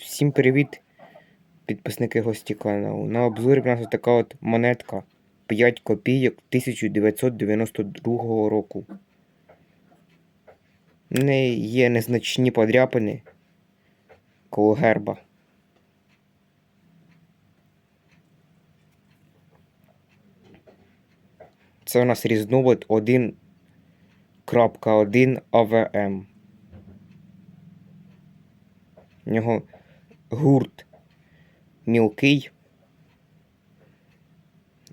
Всім привіт, підписники гості каналу. На обзорі в нас така от монетка 5 копійок 1992 року. В неї є незначні подряпини коло герба. Це у нас різновид 1.1 АВМ. У нього гурт мілкий,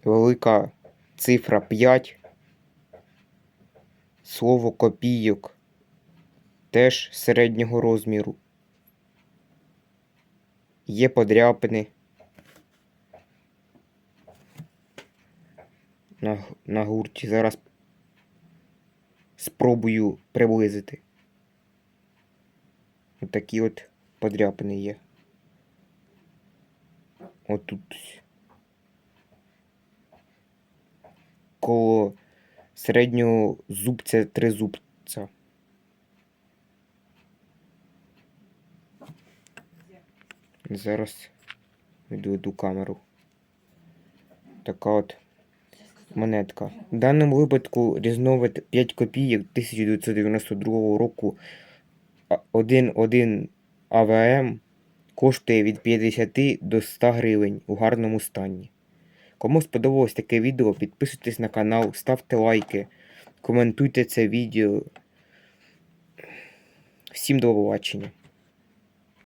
велика цифра 5, слово копійок теж середнього розміру. Є подряпини на, на гурті. Зараз спробую приблизити. Отакі от подряпини є. Отут. Коло середнього зубця тризубця. Зараз відведу камеру. Така от монетка. В даному випадку різновид 5 копійок 1992 року 1.1 АВМ коштує від 50 до 100 гривень у гарному стані. Кому сподобалось таке відео, підписуйтесь на канал, ставте лайки, коментуйте це відео. Всім до побачення.